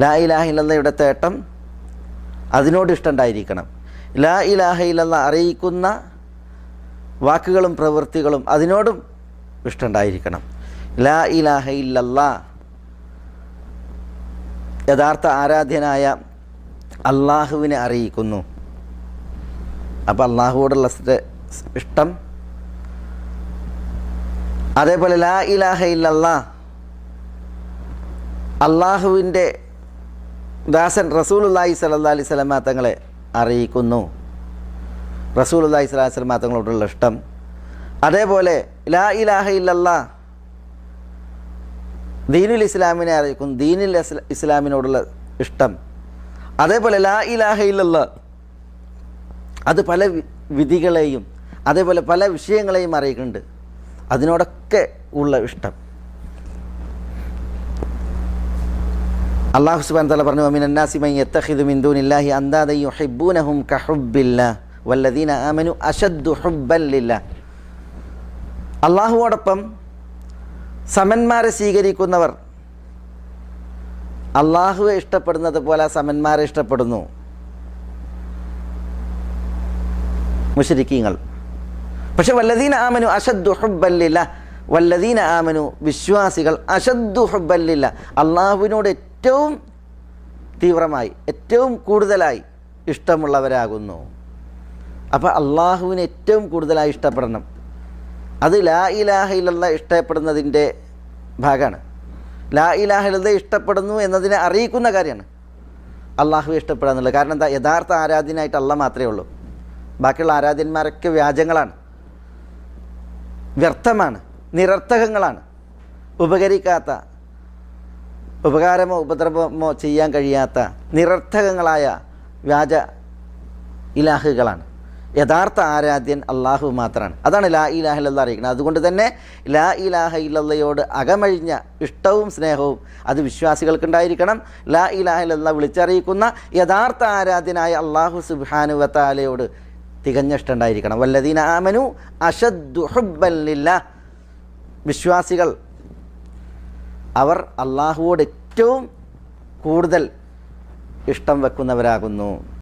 ലാ ഇലാഹ ഇല്ലയുടെ തേട്ടം അതിനോട് ഇഷ്ടമുണ്ടായിരിക്കണം. ലാ ഇലാഹ ഇല്ലെന്ന അറിയിക്കുന്ന വാക്കുകളും പ്രവൃത്തികളും അതിനോടും ഇഷ്ടമുണ്ടായിരിക്കണം. ലാ ഇലാഹ ഇല്ലല്ലാ യഥാർത്ഥ ആരാധ്യനായ അള്ളാഹുവിനെ അറിയിക്കുന്നു. അപ്പോൾ അള്ളാഹുവോടുള്ള ഇഷ്ടം. അതേപോലെ ലാ ഇലാഹ ഇല്ലല്ലാ അള്ളാഹുവിന്റെ ദാസൻ റസൂലുല്ലാഹി സല്ലാ അലൈഹി സ്വലമ തങ്ങളെ അറിയിക്കുന്നു. റസൂലുല്ലാഹി സ്വലാഹി സ്വലമ തങ്ങളോടുള്ള ഇഷ്ടം. അതേപോലെ ലാ ഇലാഹ ഇല്ലല്ലാ ദീനുൽ ഇസ്ലാമിനെ അറിയിക്കുന്നു. ദീനുൽ ഇസ്ലാമിനോടുള്ള ഇഷ്ടം. അതേപോലെ ലാ ഇലാഹ ഇല്ലല്ല അത് പല വിധികളെയും അതേപോലെ പല വിഷയങ്ങളെയും അറിയിക്കുന്നുണ്ട്. അതിനോടൊക്കെ ഉള്ള ഇഷ്ടം. അള്ളാഹു സുബാൻ തല പറഞ്ഞു അമിൻ അന്നാസിമൈ യത്തഖിദു മിൻ ദൂനില്ലാഹി അന്താദ യുഹിബ്ബൂനഹും കഹുബ്ബില്ലാ വല്ലദീന അമനു അശദ്ദു ഹുബല്ലില്ല ലില്ലാ. അള്ളാഹുവോടൊപ്പം സമന്മാരെ സ്വീകരിക്കുന്നവർ അള്ളാഹുവെ ഇഷ്ടപ്പെടുന്നത് പോലെ സമന്മാരെ ഇഷ്ടപ്പെടുന്നു. മുഷരിക്കീങ്ങൾ പക്ഷെ വല്ലദീന ആമനു അഷദ്ദു ഹുബല്ലില്ല വല്ലദീന ആമനു വിശ്വാസികൾ അഷദ്ദു ഹുബല്ലില്ല അള്ളാഹുവിനോട് ഏറ്റവും തീവ്രമായി ഏറ്റവും കൂടുതലായി ഇഷ്ടമുള്ളവരാകുന്നു. അപ്പോൾ അള്ളാഹുവിനെ ഏറ്റവും കൂടുതലായി ഇഷ്ടപ്പെടണം. അത് ലാ ഇലാഹ ഇഷ്ടപ്പെടുന്നതിന്റെ ഭാഗമാണ്. ലാ ഇലാഹ ഇഷ്ടപ്പെടുന്നു എന്നതിനെ അറിയിക്കുന്ന കാര്യമാണ്. അള്ളാഹു ഇഷ്ടപ്പെടാന്നുള്ളത് കാരണം എന്താ? യഥാർത്ഥ ആരാധ്യനായിട്ട് അല്ല മാത്രമേ ഉള്ളൂ. ബാക്കിയുള്ള ആരാധ്യന്മാരൊക്കെ വ്യാജങ്ങളാണ്. വ്യർത്ഥമാണ്. നിരർത്ഥകങ്ങളാണ്. ഉപകരിക്കാത്ത ഉപകാരമോ ഉപദ്രവമോ ചെയ്യാൻ കഴിയാത്ത നിരർത്ഥകങ്ങളായ വ്യാജ ഇലാഹുകളാണ്. യഥാർത്ഥ ആരാധ്യൻ അള്ളാഹു മാത്രമാണ് അതാണ് ലാ ഇലാഹ ഇല്ലല്ലാ അറിയിക്കുന്നത്. അതുകൊണ്ട് തന്നെ ലാ ഇലാഹ ഇല്ലല്ലയോട് അകമഴിഞ്ഞ ഇഷ്ടവും സ്നേഹവും അത് വിശ്വാസികൾക്കുണ്ടായിരിക്കണം. ലാ ഇലാഹ ഇല്ലല്ലാ വിളിച്ചറിയിക്കുന്ന യഥാർത്ഥ ആരാധ്യനായ അള്ളാഹു സുബാനുവത്താലയോട് തികഞ്ഞ ഇഷ്ടം ഉണ്ടായിരിക്കണം വല്ലദീന ആമനു അഷദ്ദു ഹുബ്ബല്ലില്ല വിശ്വാസികൾ അവർ അള്ളാഹുവോട് ഏറ്റവും കൂടുതൽ ഇഷ്ടം വെക്കുന്നവരാകുന്നു.